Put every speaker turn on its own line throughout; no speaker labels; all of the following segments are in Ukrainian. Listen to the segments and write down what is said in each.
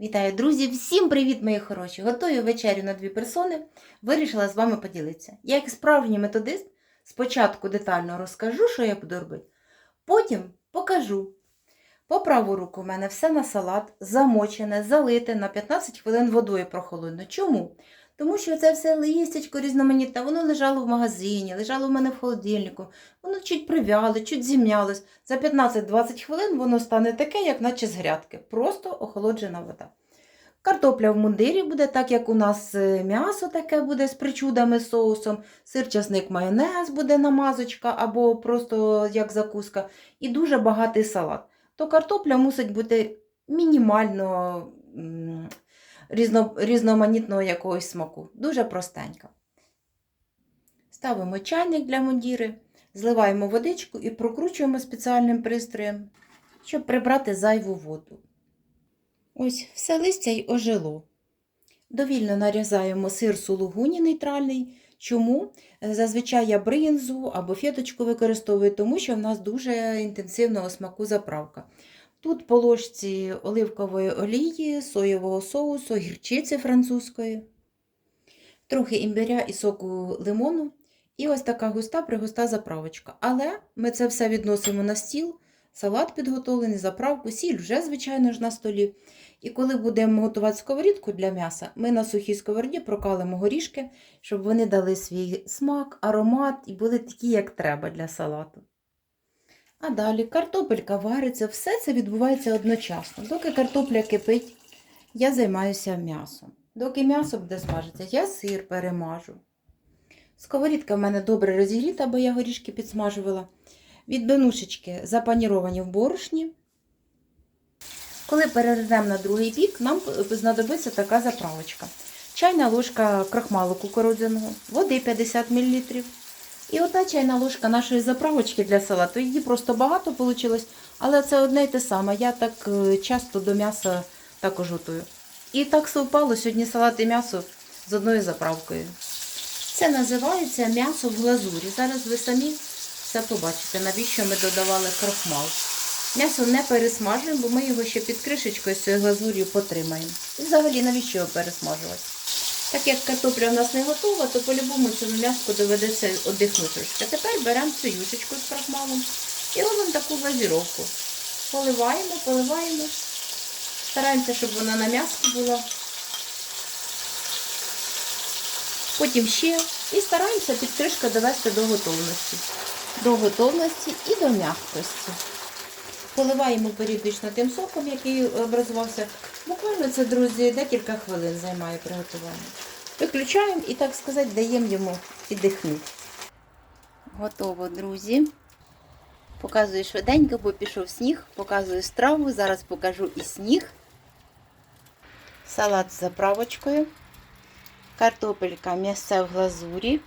Вітаю, друзі! Всім привіт, мої хороші! Готую вечерю на дві персони. Вирішила з вами поділитися. Я, як справжній методист, спочатку детально розкажу, що я буду робити, потім покажу. По праву руку в мене все на салат, замочене, залите на 15 хвилин водою прохолодно. Чому? Тому що це все листячко різноманітне, воно лежало в магазині, лежало в мене в холодильнику, воно чуть привяло, чуть зім'ялось. За 15-20 хвилин воно стане таке, як наче з грядки, просто охолоджена вода. Картопля в мундирі буде, так як у нас е, м'ясо таке буде з причудами, соусом, сир, часник, майонез буде намазочка або просто як закуска, і дуже багатий салат. То картопля мусить бути мінімально різноманітного якогось смаку. Дуже простенька. Ставимо чайник для мундіри, зливаємо водичку і прокручуємо спеціальним пристроєм, щоб прибрати зайву воду. Ось все листя й ожило. Довільно нарізаємо сир сулугуні нейтральний. Чому? Зазвичай я бринзу або феточку використовую, тому що в нас дуже інтенсивного смаку заправка. Тут по ложці оливкової олії, соєвого соусу, гірчиці французької, трохи імбиря і соку лимону. І ось така густа пригуста заправочка. Але ми це все відносимо на стіл, салат підготовлений, заправку, сіль вже, звичайно ж, на столі. І коли будемо готувати сковорідку для м'яса, ми на сухій сковороді прокалимо горішки, щоб вони дали свій смак, аромат і були такі, як треба для салату. А далі картопелька вариться, все це відбувається одночасно. Доки картопля кипить, я займаюся м'ясом. Доки м'ясо буде смажитися, я сир перемажу. Сковорідка в мене добре розігріта, бо я горішки підсмажувала. Відбинушечки запаніровані в борошні. Коли перейдемо на другий бік, нам знадобиться така заправочка. Чайна ложка крахмалу кукурудзяного, води 50 мл. І ота чайна ложка нашої заправочки для салату. Її просто багато вийшло, але це одне й те саме. Я так е, часто до м'яса також готую. І так совпало сьогодні салат і м'ясо з одною заправкою. Це називається м'ясо в глазурі. Зараз ви самі все побачите, навіщо ми додавали крахмал. М'ясо не пересмажуємо, бо ми його ще під кришечкою з цією глазур'ю потримаємо. І взагалі, навіщо його пересмажувати? Так як картопля в нас не готова, то по-любому цьому м'яску доведеться оддихнути трошки. Тепер беремо цю юшечку з крахмалом і робимо таку глазіровку. Поливаємо, поливаємо. Стараємося, щоб вона на м'яску була. Потім ще. І стараємося під довести до готовності. До готовності і до м'якості. Поливаємо періодично тим соком, який образувався. Буквально це, друзі, декілька хвилин займає приготування. Виключаємо і, так сказати, даємо йому віддихнути. Готово, друзі. Показую швиденько, бо пішов сніг, показую страву. Зараз покажу і сніг. Салат з заправочкою. Картопелька м'ясце в глазурі.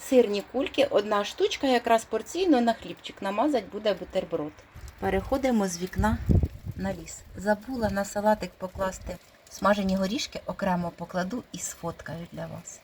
Сирні кульки, одна штучка, якраз порційно на хлібчик намазать буде бутерброд. Переходимо з вікна на ліс. Забула на салатик покласти смажені горішки, окремо покладу і сфоткаю для вас.